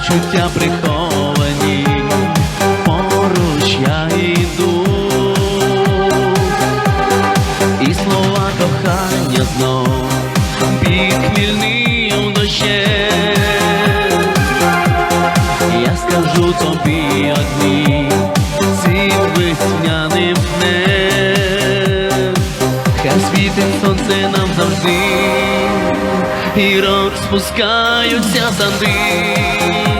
почуття приховані, поруч я йду, і слова кохання знов під хмільним дощем Я скажу тобі одні. Світить нам завжди, і розпускаються санди.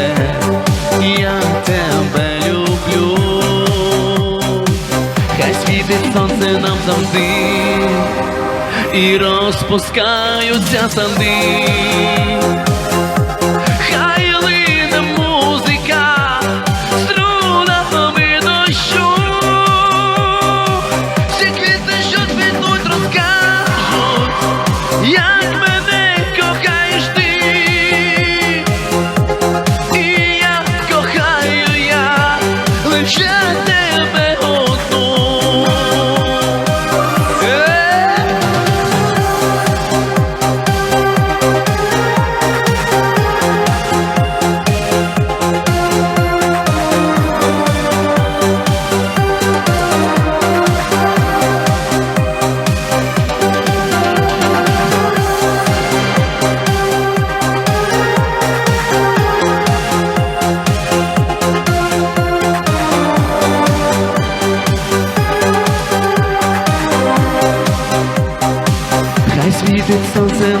і розпускаються санди. Хай лине музика струнами дощу. Всі квіти, що цвітуть, розкажуть, як мене кохаєш ти. І кохаю я лише тебе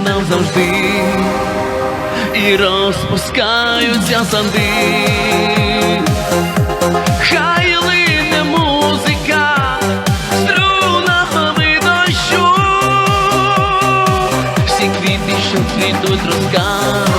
нам завжди і розпускаються санди. Хай лине музика струнами дощу. Всі квіти, що квітуть як